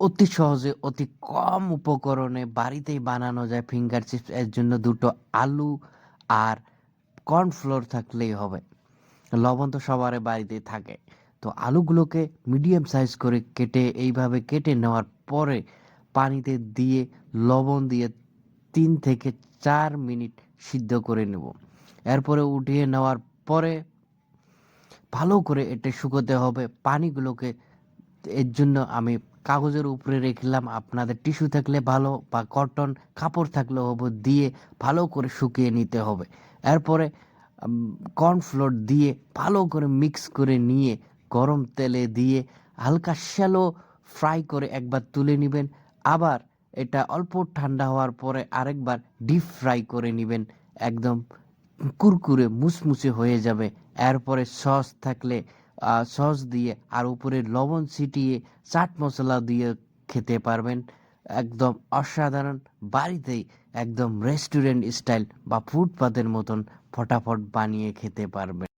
অতি সহজে, অতি কম উপকরণে বাড়িতেই বানানো যায় ফিঙ্গার চিপস এর জন্য দুটো আলু আর কর্নফ্লোর থাকলেই হবে। লবণ তো সবার বাড়িতেই থাকে। তো আলুগুলোকে মিডিয়াম সাইজ করে কেটে, এইভাবে কেটে নেওয়ার পরে পানিতে দিয়ে, লবণ দিয়ে তিন থেকে চার মিনিট সিদ্ধ করে নেব। এরপরে উঠিয়ে নেওয়ার পরে ভালো করে এটা শুকোতে হবে। পানিগুলোকে, এর জন্য আমি কাগজের উপরে রেখলাম আপনাদের টিস্যু থাকলে ভালো বা কটন কাপড় থাকলে হবে দিয়ে ভালো করে শুকিয়ে নিতে হবে। এরপরে কর্নফ্লোর দিয়ে ভালো করে মিক্স করে নিয়ে গরম তেলে দিয়ে হালকা শ্যালো ফ্রাই করে একবার তুলে নেবেন। আবার এটা অল্প ঠান্ডা হওয়ার পরে আরেকবার ডিপ ফ্রাই করে নেবেন। একদম কুরকুরে মুসমুসে হয়ে যাবে। এরপরে সস থাকলে সস দিয়ে আর উপরে লবণ ছিটিয়ে চাট মশলা দিয়ে খেতে পারবেন। একদম অসাধারণ। বাড়িতেই একদম রেস্টুরেন্ট স্টাইল বা ফুটপাতের মতন ফটাফট বানিয়ে খেতে পারবেন।